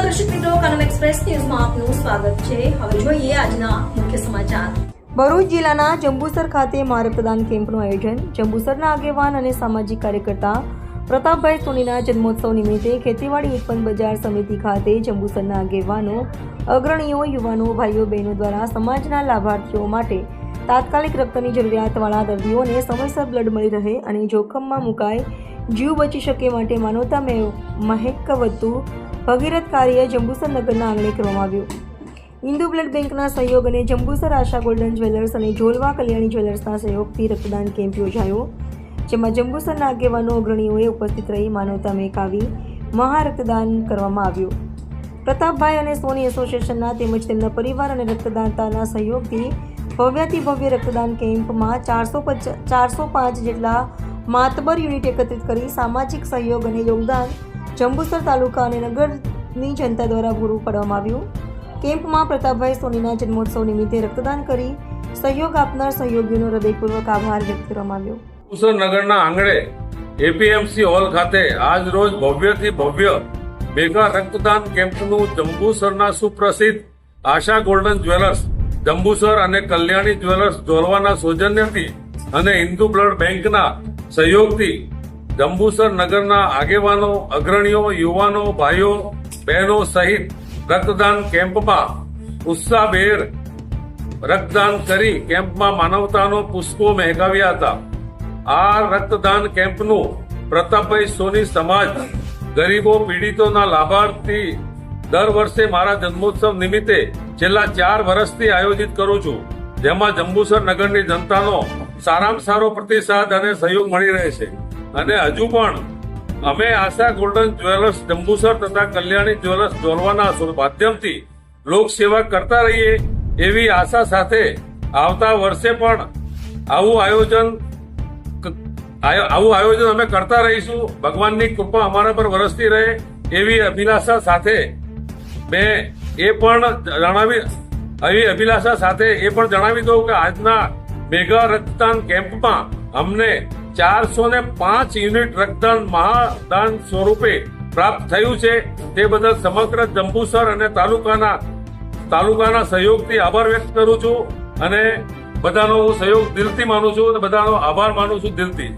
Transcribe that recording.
નમસ્કાર દર્શક મિત્રો કનમ એક્સપ્રેસ ન્યૂઝમાં આપનું સ્વાગત છે. હવે જોઈએ આજના મુખ્ય સમાચાર. ભરૂચ જિલ્લાના જંબુસર ખાતે રક્તદાન કેમ્પનું આયોજન. જંબુસરના આગેવાન અને સામાજિક કાર્યકર્તા પ્રતાપભાઈ સોનીના જન્મોત્સવ નિમિત્તે ખેતીવાડી ઉત્પન્ન બજાર સમિતિ ખાતે જંબુસરના આગેવાનો, અગ્રણીઓ, યુવાનો, ભાઈઓ, બહેનો દ્વારા સમાજના લાભાર્થીઓ માટે તાત્કાલિક રક્તની જરૂરિયાતવાળા દર્દીઓને સમયસર બ્લડ મળી રહે અને જોખમમાં મુકાય, જીવ બચી શકે માટે માનવતા મહેક મહેકવતું ભગીરથ કાર્ય જંબુસર નગરના આંગણે કરવામાં આવ્યું. હિન્દુ બ્લડ બેંકના સહયોગ અને જંબુસર આશા ગોલ્ડન જ્વેલર્સ અને ઝોલવા કલ્યાણી જ્વેલર્સના સહયોગથી રક્તદાન કેમ્પ યોજાયો. જેમાં જંબુસરના આગેવાનો, અગ્રણીઓએ ઉપસ્થિત રહી માનવતા મેકાવી મહારક્તદાન મહા રક્તદાન કરવામાં આવ્યું. પ્રતાપભાઈ અને સોની એસોસિએશનના તેમજ તેમના પરિવાર અને રક્તદાતાના સહયોગથી ભવ્યાથી ભવ્ય રક્તદાન કેમ્પમાં ચારસો ચારસો પાંચ જેટલા માતબર યુનિટ એકત્રિત કરી સામાજિક સહયોગ અને યોગદાન જંબુસર તાલુકા અને નગરની જનતા દ્વારા પૂરું પાડવામાં આવ્યું. કેમ્પમાં પ્રતાપભાઈ સોનીના જન્મોત્સવ નિમિત્તે રક્તદાન કરી સહયોગ આપનાર સહયોગીઓનો હૃદયપૂર્વક આભાર વ્યક્ત કરવામાં આવ્યો. જંબુસર નગરના આંગણે એપીએમસી હોલ ખાતે આજ રોજ ભવ્યથી ભવ્ય મેગા રક્તદાન કેમ્પનું જંબુસરના સુપ્રસિદ્ધ આશા ગોલ્ડન જ્વેલર્સ, જંબુસર અને કલ્યાણી જ્વેલર્સ જોલવાના સૌજન્યથી અને હિન્દુ બ્લડ બેંકના સહયોગથી જંબુસર નગરના આગેવાનો, અગ્રણીઓ, યુવાનો, ભાઈઓ, બહેનો સહિત રક્તદાન કેમ્પમાં ઉત્સાહભેર રક્તદાન કરી કેમ્પમાં માનવતાનો પુષ્પો મહેકાવ્યા હતા. આ રક્તદાન કેમ્પનું પ્રતાપભાઈ સોની સમાજ ગરીબો પીડિતોના લાભાર્થી દર વર્ષે મારા જન્મોત્સવ નિમિત્તે છેલ્લા ચાર વર્ષથી આયોજિત કરું છું, જેમાં જંબુસર નગરની જનતાનો સારામાં સારો પ્રતિસાદ અને સહયોગ મળી રહે છે. અને હજુ પણ અમે આશા ગોલ્ડન જ્વેલર્સ, જંબુસર તથા કલ્યાણી જ્વેલર્સ જોલવાના માધ્યમથી લોકસેવા કરતા રહીએ એવી આશા સાથે આવતા વર્ષે પણ આવું આયોજન આવું આયોજન અમે કરતા રહીશું. ભગવાનની કૃપા અમારા પર વરસતી રહે એવી અભિલાષા સાથે મેં એ પણ જણાવી, એવી અભિલાષા સાથે એ પણ જણાવી દઉં કે આજના મેગા રક્તદાન કેમ્પમાં અમને ચારસો ને પાંચ યુનિટ રક્તદાન મહાદાન સ્વરૂપે પ્રાપ્ત થયું છે. તે બદલ સમગ્ર જંબુસર અને તાલુકાના તાલુકાના સહયોગથી આભાર વ્યક્ત કરું છું અને બધાનો હું સહયોગ દિલથી માનું છું અને બધાનો આભાર માનું છું દિલથી.